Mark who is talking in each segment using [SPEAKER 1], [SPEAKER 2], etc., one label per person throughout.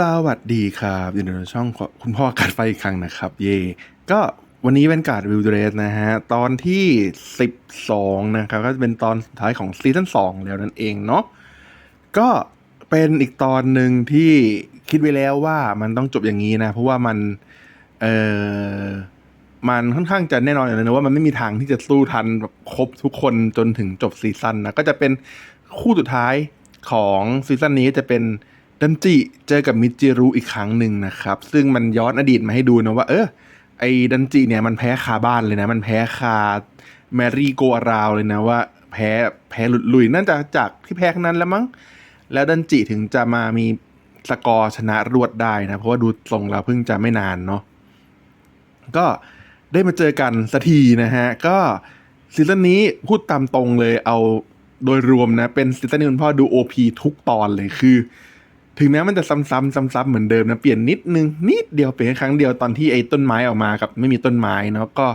[SPEAKER 1] สวัสดีครับอยู่ในช่องของคุณพ่อการไฟอีกครั้งนะครับ เย่ก็วันนี้เป็นการวิวเดรสนะฮะ ตอนที่ 12 นะครับ ก็จะเป็นตอนสุดท้ายของซีซั่น2 แล้วนั่นเองเนาะก็เป็นอีกตอนหนึ่งที่คิดไว้แล้วว่ามันต้องจบอย่างนี้นะ เพราะว่ามัน เออมันค่อนข้างจะแน่นอนอยู่แล้วนะว่ามันไม่มีทางที่จะสู้ทันแบบครบทุกคนจนถึงจบซีซั่นนะก็จะเป็นคู่สุดท้ายของซีซั่นนี้จะเป็น ดันจิเจอกับมิจิรุอีกครั้งหนึ่งนะครับ ซึ่งมันย้อนอดีตมาให้ดูนะว่า เออไอ้ดันจิเนี่ยมันแพ้คาบ้านเลยนะ มันแพ้คาแมรี่โกอาราวเลยนะว่าแพ้แพ้หลุดลุยนั่นจากจากที่แพ้ครั้งนั้นแล้วมั้ง แล้วดันจิถึงจะมามีสกอร์ชนะรวดได้นะ เพราะว่าดูทรงเราเพิ่งจะไม่นานเนาะก็ได้มาเจอกันสักทีนะฮะ ก็ซีซั่นนี้พูดตามตรงเลยเอาโดยรวมนะ เป็นซีซั่นนี้คุณพ่อดู OP ทุกตอนเลยคือ ถึงแม้มันจะซ้ำๆซ้ำๆเหมือนเดิมนะเปลี่ยนนิดนึงนิดเดียวเปลี่ยนครั้งเดียวตอนที่ไอ้ต้นไม้ออกมากับ ไม่มีต้นไม้เนาะก็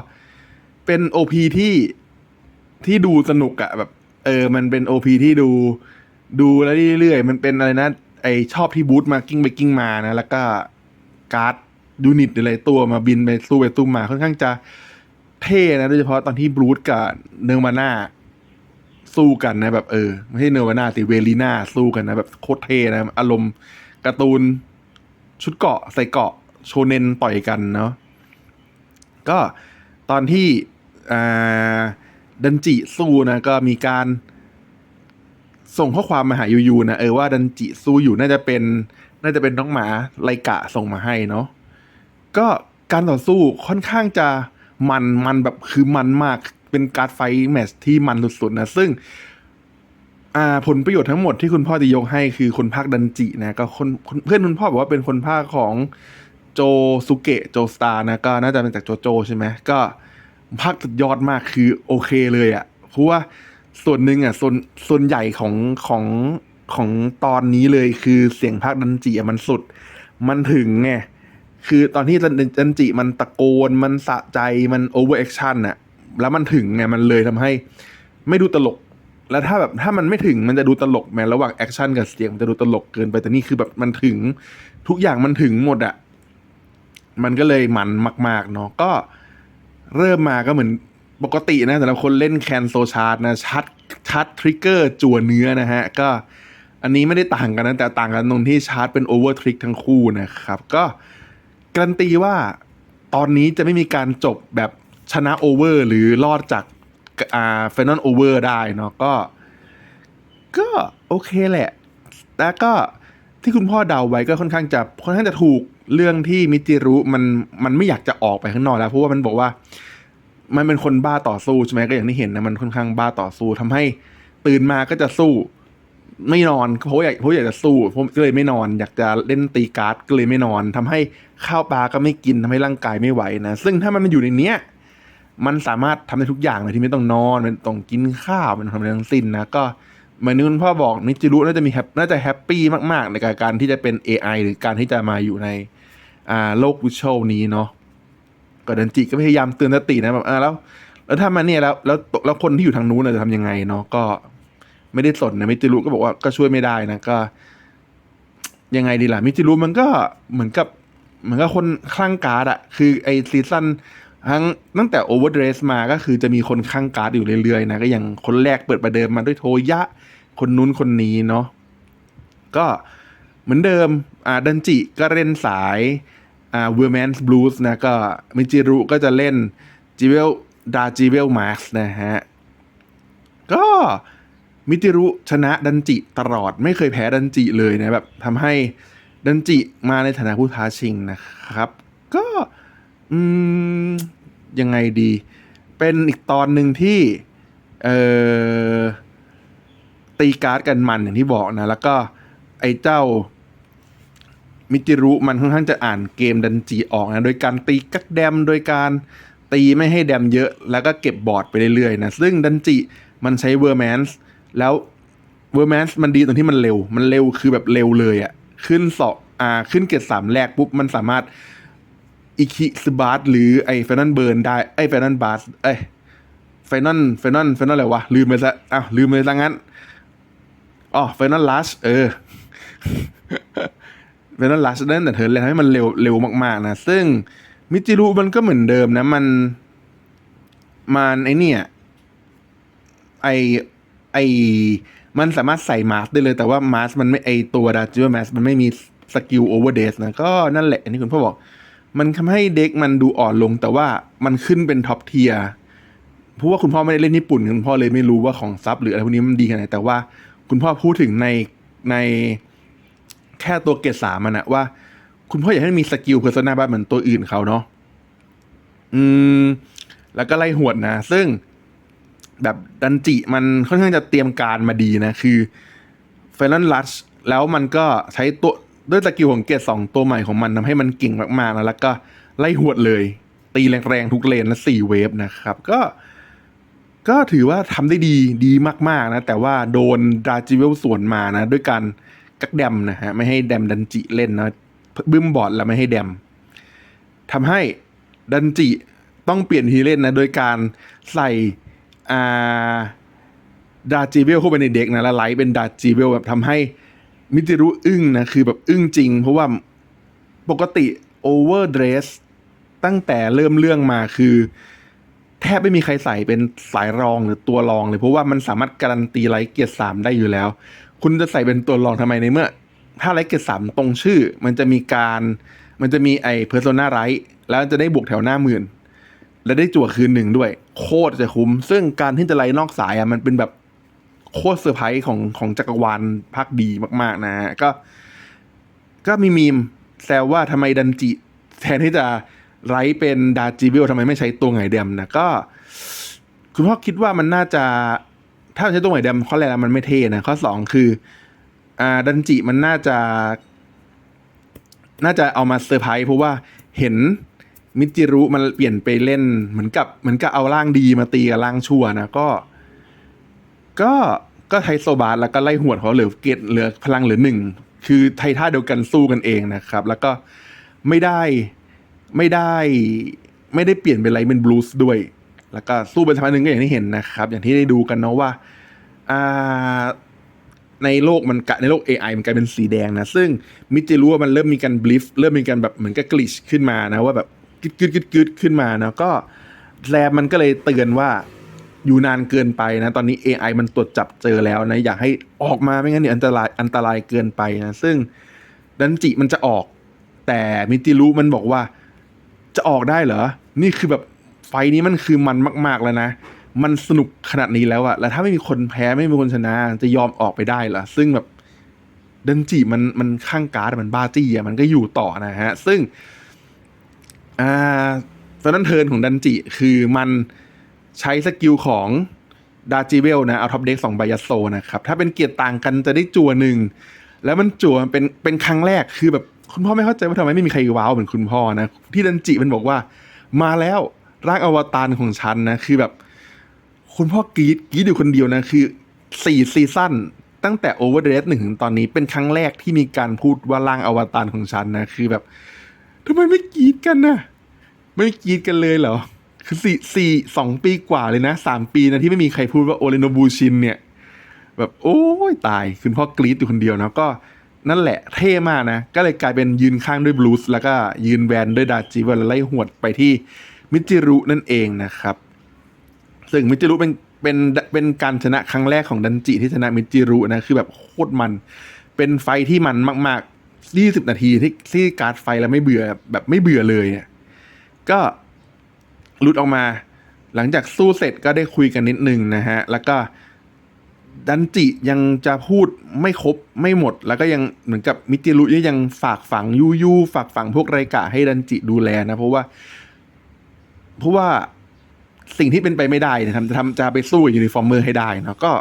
[SPEAKER 1] เป็นโอพีที่ที่ดูสนุกอะแบบ เออ มันเป็นโอพีที่ดูดูแล้วเรื่อยๆมันเป็นอะไรนะ ไอชอบที่บูธมากิ้งไปกิ้งมานะ แล้วก็การ์ดยูนิตอะไรตัวมาบินไปสู้ไปสู้มาค่อนข้างจะเท่นะโดยเฉพาะตอนที่บูทกับเนอร์มาน่า สู้กันนะแบบเออ ไม่ใช่เนวาน่าติเวลีน่าสู้กันนะแบบโคตรเท่นะ อารมณ์การ์ตูน ชุดเกาะใส่เกาะโชเนนต่อยกันเนาะก็ตอนที่ดันจิสู้นะก็มีการส่งข้อความมาหายูยูนะเออว่าดันจิสู้อยู่น่าจะเป็น น่าจะเป็นน้องหมาไลกะส่งมาให้เนาะก็การต่อสู้ค่อนข้างจะมันมันแบบคือมันมาก เป็นการ์ดไฟแมชที่มันสุดๆนะ ซึ่งผลประโยชน์ทั้งหมดที่คุณพ่อจะยกให้คือคนภาคดันจินะก็คนคนเพื่อนคุณพ่อบอกว่าเป็นคนภาคของโจสุเกะโจสตาร์นะก็น่าจะเป็นจากโจโจใช่ไหมก็ภาคสุดยอดมากคือโอเคเลยอะ่ะเพราะว่าส่วนหนึ่งอะส่วนส่วนใหญ่ของของของตอนนี้เลยคือเสียงภาคดันจิอะมันสุด มันถึงไงคือตอนที่ดันจิมันตะโกนมันสะใจมันโอเวอร์แอคชั่นอะ แล้วมันถึงไงมันเลยทำให้ไม่ดูตลก แล้วถ้าแบบถ้ามันไม่ถึงมันจะดูตลกแม้ระหว่างแอคชั่นกับเสียงมันจะดูตลกเกินไปแต่นี่คือแบบมันถึง ทุกอย่างมันถึงหมดอะมันก็เลยมันมาก ๆ เนาะก็เริ่มมาก็เหมือนปกตินะสำหรับคนเล่นแคนโซชาร์ดนะชัดชัดทริกเกอร์จั่วเนื้อนะฮะ ก็อันนี้ไม่ได้ต่างกันนะ แต่ต่างกันตรงที่ชาร์จเป็นโอเวอร์ทริกทั้งคู่นะครับ ก็การันตีว่าตอนนี้จะไม่มีการจบแบบ ชนะโอเวอร์หรือรอดจากอ่าเฟนอลโอเวอร์ได้เนาะก็ ก็โอเคแหละ แล้วก็ที่คุณพ่อเดาไว้ก็ค่อนข้างจะค่อนข้างจะถูกเรื่องที่มิจิรุมันมันไม่อยากจะออกไปข้างนอกแล้ว เพราะว่ามันบอกว่า มันเป็นคนบ้าต่อสู้ใช่ไหมก็อย่างที่เห็นนะมันค่อนข้างบ้าต่อสู้ทำให้ตื่นมาก็จะสู้ ไม่นอนเพราะอยากเพราะอยากจะสู้ก็เลยไม่นอน อยากจะเล่นตีการ์ดก็เลยไม่นอนทำให้ข้าวปลาก็ไม่กินทำให้ร่างกายไม่ไหวนะซึ่งถ้ามันมาอยู่ในเนี้ย มันสามารถทำได้ทุกอย่างเลยที่ไม่ต้องนอนไม่ต้องกินข้าวไมันทำอะไรทั้งสิ้นนะก็เหมือนที่คุณพ่อบอกนิจิรุน่าจะมีแฮปน่าจะแฮปปี้มาก ๆ ในการการที่จะเป็น AI หรือการที่จะมาอยู่ในอ่าโลกวิชวลนี้เนาะก็ดันจิก็พยายามเตือนสตินะแบบอ่าแล้ว แล้วถ้ามันเนี่ยแล้วแล้วแล้วคนที่อยู่ทางนู้นจะทำยังไงเนาะก็ไม่ได้สนนะมิจิรุก็บอกว่าก็ช่วยไม่ได้นะก็ ยังไงดีล่ะมิจิรุมันก็เหมือนกับ เหมือนกับคนคลั่งการ์ดอะคือไอซีซั่น ทั้งตั้งแต่โอเวอร์เดรสมาก็คือจะมีคนคลั่งการ์ดอยู่เรื่อยๆนะ ก็อย่างคนแรกเปิดประเดิมมาด้วยโทยะ คนนู้นคนนี้เนาะก็เหมือนเดิมอ่าดันจิก็เล่นสายอ่าเวอร์แมนส์บลูส์นะ ก็มิจิรุก็จะเล่นจิเวลดาจิเวลมาร์สนะฮะ ก็มิจิรุชนะดันจิตลอดไม่เคยแพ้ดันจิเลยนะแบบทำให้ดันจิมาในฐานะผู้ท้าชิงนะครับ อืม ยังไงดี เป็นอีกตอนหนึ่งที่เอ่อตีการ์ดกันมันอย่างที่บอกนะ แล้วก็ไอ้เจ้ามิจิรุมันค่อนข้างจะอ่านเกมดันจิออกนะ โดยการตีกักแดม โดยการตีไม่ให้แดมเยอะ แล้วก็เก็บบอร์ดไปเรื่อยๆนะ ซึ่งดันจิมันใช้เวอร์แมนส์แล้วเวอร์แมนส์มันดีตรงที่มันเร็ว มันเร็วคือแบบเร็วเลยอะขึ้นสอบอ่า ขึ้นเกรสามแรกปุ๊บ มันสามารถ อิคิสบาร์หรือไอเฟนันเบิร์นได้ไอเฟนันบาร์เอ้ยเฟนันเฟนันเฟนันอะไรวะ ลืมไปซะอ้าวลืมไปซะงั้นอ๋อเฟนันลัชเออเวลาลัชนั่นแต่เธอเลยทำให้มันเร็วเร็วมากๆนะ ซึ่งมิจิรุมันก็เหมือนเดิมนะ มัน มันไอเนี่ยไอไอมันสามารถใส่มาสได้เลยแต่ว่ามาสมันไม่ไอตัวดาจิวมาสมันไม่มีสกิลโอเวอร์เดสนะ ก็นั่นแหละอันนี้คุณพ่อบอก มันทำให้เด็กมันดูอ่อนลง แต่ว่ามันขึ้นเป็นท็อปเทียร์เพราะว่าคุณพ่อไม่ได้เล่นญี่ปุ่นคุณพ่อเลยไม่รู้ว่าของซับหรืออะไรพวกนี้มันดีขนาดไหนแต่ว่าคุณพ่อพูดถึงในในแค่ตัวเกรดสามมันอะว่า คุณพ่ออยากให้มีสกิลเพอร์ซนาบ้างเหมือนตัวอื่นเขาเนาะอืม แล้วก็ไล่หวดนะ ซึ่งแบบดันจิมันค่อนข้างจะเตรียมการมาดีนะ คือเฟรนลัชแล้วมันก็ใช้ตัว ด้วยสกิลของเกรดสองตัวใหม่ของมันทำให้มันเก่งมากๆนะแล้วก็ไล่หวดเลย ตีแรงๆทุกเลนและสี่เวฟนะครับ ก็ก็ถือว่าทำได้ดีดีมากๆนะ แต่ว่าโดนดาจิเวลสวนมานะ ด้วยการกักแดมนะฮะ ไม่ให้แดมดันจิเล่นนะบึ้มบอดแล้วไม่ให้แดมทำให้ดันจิต้องเปลี่ยนทีเล่นนะ โดยการใส่อ่าดาจิเวลเข้าไปในเด็กนะ แล้วไลท์เป็นดาจิเวลแบบทำให้ มิจิรุอึ้งนะคือแบบอึ้งจริง เพราะว่าปกติโอเวอร์เดรสตั้งแต่เริ่มเรื่องมาคือ แทบไม่มีใครใส่เป็นสายรองหรือตัวรองเลย เพราะว่ามันสามารถการันตีไลท์เกียร์สามได้อยู่แล้ว คุณจะใส่เป็นตัวรองทำไมในเมื่อ ถ้าไลท์เกียร์สามตรงชื่อ มันจะมีการมันจะมีไอเพอร์โซนาไรท์แล้วจะได้บวกแถวหน้าหมื่นและได้จั่วคืนหนึ่งด้วย โคตรจะคุ้ม ซึ่งการที่จะไล่นอกสายอะมันเป็นแบบ โคตรเซอร์ไพรส์ของของจักรวาลภาคดีมาก ๆนะฮะก็ ก็มีมีมแซวว่าทำไมดันจิ แทนที่จะไลท์เป็นดาจิวิลทำไมไม่ใช้ตัวไงเดมนะก็ คุณพ่อคิดว่ามันน่าจะ ถ้าใช้ตัวไงเดมข้อแรกมันไม่เท่นะ ข้อสองคือ อ่าดันจิมันน่าจะ น่าจะเอามาเซอร์ไพรส์เพราะว่าเห็นมิจิรุมันเปลี่ยนไปเล่นเหมือนกับเหมือนกับเอาร่างดีมาตีกับร่างชั่วนะก็ ก็ก็ไทโซบาสแล้วก็ไล่หวดเขาเหลือเกตเหลือพลังเหลือหนึ่งคือไทท่าเดียวกันสู้กันเองนะครับ แล้วก็ไม่ได้ไม่ได้ไม่ได้เปลี่ยนเป็นไรเป็นบลูส์ด้วย แล้วก็สู้ไปสักพักหนึ่งก็อย่างที่เห็นนะครับ อย่างที่ได้ดูกันเนาะว่าอ่าในโลกมันกะในโลก AI มันกลายเป็นสีแดงนะ ซึ่งมิจิรู้ว่ามันเริ่มมีการบลิฟเริ่มมีการแบบเหมือนกับกลิชขึ้นมานะว่าแบบกึดกึดกึดกึดขึ้นมานะก็แลบมันก็เลยเตือนว่า อยู่นานเกินไปนะ ตอนนี้ AI มันตรวจจับเจอแล้วนะ อยากให้ออกมาไม่งั้นเนี่ยอันตรายอันตรายเกินไปนะ ซึ่งดันจิมันจะออก แต่มิจิรู้มันบอกว่าจะออกได้เหรอ นี่คือแบบไฟนี้มันคือมันมาก ๆ แล้วนะ มันสนุกขนาดนี้แล้วอะแล้วถ้าไม่มีคนแพ้ไม่มีคนชนะ จะยอมออกไปได้เหรอ ซึ่งแบบดันจิมันมันข้างการ์ดมันบ้าจี้อะมันก็อยู่ต่อนะฮะ ซึ่ง อ่าตอนนั้นเทิร์นของดันจิคือมัน ใช้สกิลของดาจิเวลนะเอาท็อปเด็กสองใบยัสโซนะครับ ถ้าเป็นเกียร์ต่างกันจะได้จั่วหนึ่ง แล้วมันจั่วเป็นเป็นครั้งแรกคือแบบคุณพ่อไม่เข้าใจว่าทำไมไม่มีใครว้าวเหมือนคุณพ่อนะ ที่ดันจิมันบอกว่า มาแล้วร่างอวตารของฉันนะ คือแบบ คุณพ่อกรีดกรีดอยู่คนเดียวนะ คือสี่ซีซั่นตั้งแต่โอเวอร์เดรสหนึ่งถึงตอนนี้เป็นครั้งแรกที่มีการพูดว่าร่างอวตารของฉันนะ คือแบบทำไมไม่กรีดกันนะไม่กรีดกันเลยเหรอ คือสี่สี่สองปีกว่าเลยนะสามปีนะที่ไม่มีใครพูดว่าโอเรโนบูชินเนี่ย แบบโอ้ยตายคุณพ่อกรีดอยู่คนเดียวนะก็นั่นแหละเท่มากนะ ก็เลยกลายเป็นยืนข้างด้วยบลูส์แล้วก็ยืนแวนด้วยดาจิวแล้วไล่หวดไปที่มิจิรุนั่นเองนะครับ ซึ่งมิจิรุเป็นเป็นเป็นการชนะครั้งแรกของดันจิที่ชนะมิจิรุนะคือแบบโคตรมัน เป็นไฟที่มันมากๆยี่สิบนาทีที่ที่การ์ดไฟแล้วไม่เบื่อแบบไม่เบื่อเลยอะก็ หลุดออกมา หลังจากสู้เสร็จก็ได้คุยกันนิดนึงนะฮะ แล้วก็ดันจิยังจะพูดไม่ครบไม่หมด แล้วก็ยังเหมือนกับมิติรุยังฝากฝังยูยูฝากฝังพวกไรกะให้ดันจิดูแลนะ เพราะว่า เพราะว่าสิ่งที่เป็นไปไม่ได้นะทำจะทำจะไปสู้ยูนิฟอร์มเมอร์ให้ได้นะก็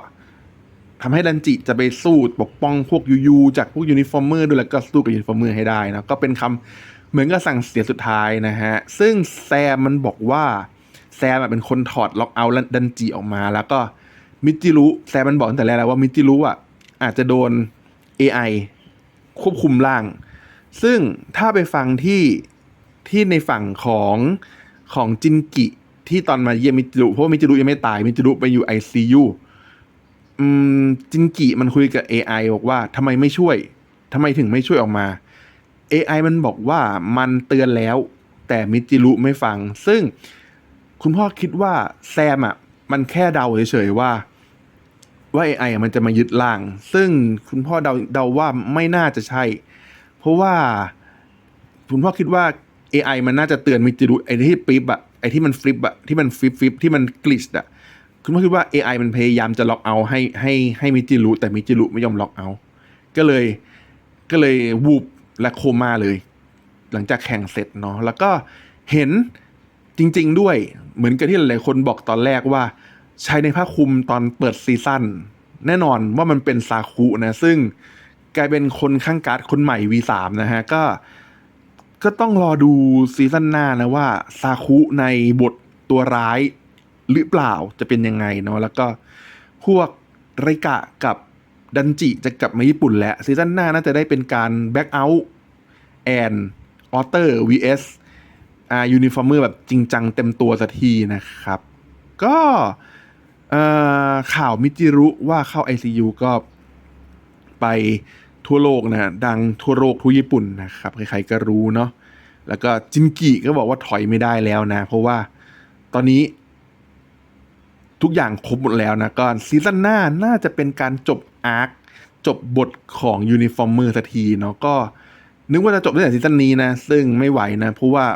[SPEAKER 1] ทำให้ดันจิจะไปสู้ปกป้องพวกยูยูจากพวกยูนิฟอร์มเมอร์ด้วยแล้วก็สู้กับยูนิฟอร์มเมอร์ให้ได้นะก็เป็นคำเหมือนกับสั่งเสียสุดท้ายนะฮะ ซึ่งแซมมันบอกว่าแซมเป็นคนถอดล็อกเอาท์ดันจิออกมา แล้วก็มิจิรุแซมมันบอกตั้งแต่แรกแล้วว่ามิจิรุอะอาจจะโดน AI ควบคุมร่าง ซึ่งถ้าไปฟังที่ที่ในฝั่งของของจินกิที่ตอนมาเยี่ยมมิจิรุเพราะว่ามิจิรุยังไม่ตายมิจิรุไปอยู่ ICU อืม จินกิมันคุยกับ AI บอกว่าทำไมไม่ช่วยทำไมถึงไม่ช่วยออกมา AI มันบอกว่ามันเตือนแล้ว แต่มิจิรุไม่ฟัง ซึ่งคุณพ่อคิดว่าแซมอะ มันแค่เดาเฉยๆว่า ว่า AI อะมันจะมายึดล่าง ซึ่งคุณพ่อเดาเดาว่าไม่น่าจะใช่ เพราะว่า คุณพ่อคิดว่า AI มันน่าจะเตือนมิจิรุไอ้ที่ฟลิปอะไอ้ที่มันฟลิปอะที่มันฟลิปฟลิปที่มันกลิชอะ คุณพ่อคิดว่า AI มันพยายามจะล็อกเอาให้ให้ให้มิจิรุแต่มิจิรุไม่ยอมล็อกเอา ก็เลยก็เลยวูบและโคม่าเลย หลังจากแข่งเสร็จเนาะแล้วก็เห็นจริง ๆ ด้วยเหมือนกับที่หลายๆคนบอกตอนแรกว่า ใช้ในผ้าคลุมตอนเปิดซีซั่นแน่นอนว่ามันเป็นซาคุนะ ซึ่งกลายเป็นคนข้างการ์ดคนใหม่ V3 นะฮะ ก็ก็ต้องรอดูซีซั่นหน้านะว่าซาคุในบทตัวร้าย หรือเปล่าจะเป็นยังไงเนาะแล้วก็พวกไรกะกับดันจิจะกลับมาญี่ปุ่นแล้วซีซั่นหน้าน่าจะได้เป็นการแบ็กเอาท์แอนออเตอร์ vs อ่ายูนิฟอร์มเมอร์แบบจริงจังเต็มตัวสักทีนะครับ ก็เอ่อข่าวมิจิรุว่าเข้า ICU ก็ไปทั่วโลกนะฮะดังทั่วโลกทั่วญี่ปุ่นนะครับ ใครๆก็รู้เนาะแล้วก็จินกิก็บอกว่าถอยไม่ได้แล้วนะ เพราะว่าตอนนี้ ทุกอย่างครบหมดแล้วนะก็ซีซั่นหน้าน่าจะเป็นการจบอาร์คจบบทของยูนิฟอร์มเมอร์สักทีเนาะก็นึกว่าจะจบตั้งแต่ซีซั่นนี้นะ ซึ่งไม่ไหวนะ เพราะว่า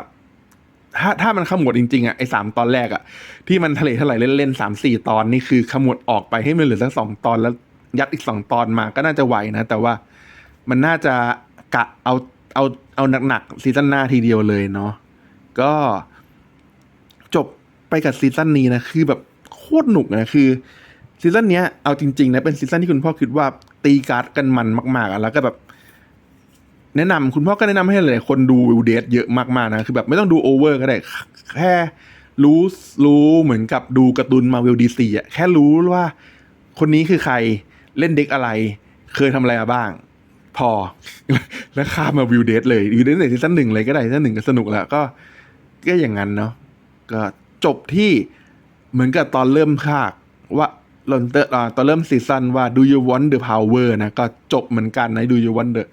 [SPEAKER 1] ถ้าถ้ามันขมวดจริง ๆอะไอ้สามตอนแรกอะ ที่มันทะเลทลายเล่นๆสามสี่ตอนนี่คือขมวดออกไปให้มันเหลือสักสองตอนแล้วยัดอีกสองตอนมาก็น่าจะไหวนะ แต่ว่ามันน่าจะกะเอาเอาเอาหนักๆซีซั่นหน้าทีเดียวเลยเนาะก็จบไปกับซีซั่นนี้นะ คือแบบ โคตรหนุกนะคือซีซั่นนี้เอาจริงๆนะเป็นซีซั่นที่คุณพ่อคิดว่าตีการ์ดกันมันมากๆอะแล้วก็แบบ แนะนำคุณพ่อก็แนะนำให้หลายๆคนดูวิวเดทเยอะมากๆนะคือแบบไม่ต้องดูโอเวอร์ก็ได้ แค่รู้รู้เหมือนกับดูการ์ตูนมาเวลดีซีอะแค่รู้ว่าคนนี้คือใครเล่นเด็กอะไร เคยทำอะไรมาบ้าง พอ แล้วข้ามมาวิวเดทเลยวิวเดทในซีซั่นหนึ่งเลยก็ได้ซีซั่นหนึ่งก็สนุกแล้วก็ ก็อย่างนั้นเนาะก็จบที่ เหมือนกับตอนเริ่มภาคว่าลอนเตอร์ตอนเริ่มซีซั่นว่า do you want the power นะ ก็จบเหมือนกันใน do you want the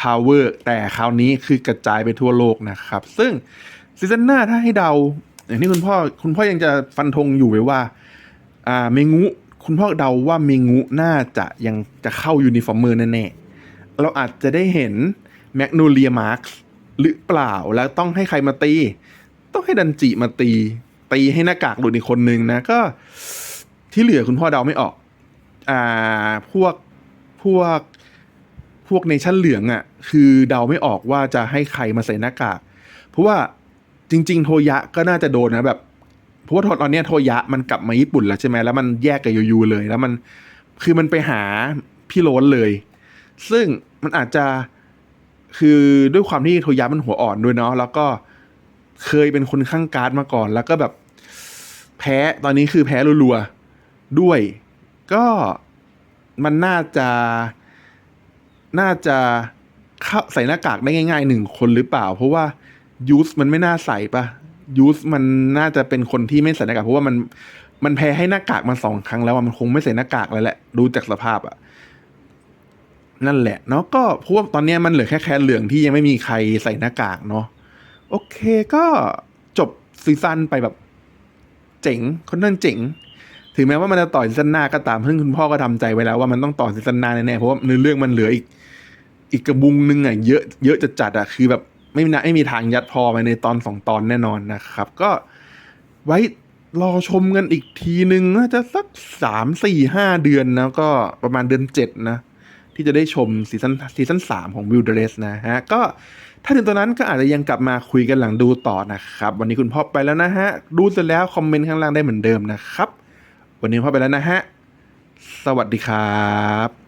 [SPEAKER 1] power แต่คราวนี้คือกระจายไปทั่วโลกนะครับ ซึ่งซีซั่นหน้าถ้าให้เดา อย่างที่คุณพ่อคุณพ่อยังจะฟันธงอยู่ไว้ว่า อ่าเมงุคุณพ่อเดาว่าเมงุน่าจะยังจะเข้ายูนิฟอร์มเมอร์แน่ๆเราอาจจะได้เห็นแมกโนเลียมาร์คหรือเปล่าแล้วต้องให้ใครมาตี ต้องให้ดันจิมาตี ตีให้หน้ากากหลุดอีกคนนึงนะ ก็ที่เหลือคุณพ่อเดาไม่ออก อ่าพวกพวกพวกในชั้นเหลืองอะ่ะ คือเดาไม่ออกว่าจะให้ใครมาใส่หน้ากาก เพราะว่าจริง ๆ โทยะก็น่าจะโดนนะแบบเพราะว่าตอนนี้โทยะมันกลับมาญี่ปุ่นแล้วใช่ไหมแล้วมันแยกกับยูยูเลย แล้วมันคือมันไปหาพี่โรนเลย ซึ่งมันอาจจะคือด้วยความที่โทยะมันหัวอ่อนด้วยเนาะแล้วก็เคยเป็นคนข้างการ์ดมาก่อน แล้วก็แบบ แพ้ตอนนี้คือแพ้รัวๆด้วย ก็มันน่าจะน่าจะเข้าใส่หน้ากากได้ง่ายๆหนึ่งคนหรือเปล่า เพราะว่ายูสมันไม่น่าใส่ปะยูสมันน่าจะเป็นคนที่ไม่ใส่หน้ากากเพราะว่ามันมันแพ้ให้หน้ากากมาสองครั้งแล้วมันคงไม่ใส่หน้ากากแล้วแหละดูจากสภาพอะนั่นแหละเนาะก็เพราะว่าตอนนี้มันเหลือแค่แคนเหลืองที่ยังไม่มีใครใส่หน้ากากเนาะโอเคก็จบซีซั่นไปแบบ เจ๋งค่อนข้างเจ๋ง ถึงแม้ว่ามันจะต่อซีซั่นหน้าก็ตามซึ่งคุณพ่อก็ทำใจไว้แล้วว่ามันต้องต่อซีซั่นหน้าแน่ๆเพราะว่าเนื้อเรื่องมันเหลืออีก อีกกระบุงหนึงอะเยอะเยอะจะจัดอะคือแบบไม่มีนะไม่มีทางยัดพอไปในตอนสองตอนแน่นอนนะครับ ก็ไว้รอชมกันอีกทีหนึ่งน่าจะสักสามสี่ห้าเดือนนะก็ประมาณเดือนเจ็ดนะ ที่จะได้ชมซีซั่นซีซั่นสามของ w i l d e r e s s นะฮะ ก็ถ้าถึงตอนนั้นก็อาจจะยังกลับมาคุยกันหลังดูต่อนะครับ วันนี้คุณพ่อไปแล้วนะฮะ ดูเสร็จแล้วคอมเมนต์ข้างล่างได้เหมือนเดิมนะครับ วันนี้พ่อไปแล้วนะฮะ สวัสดีครับ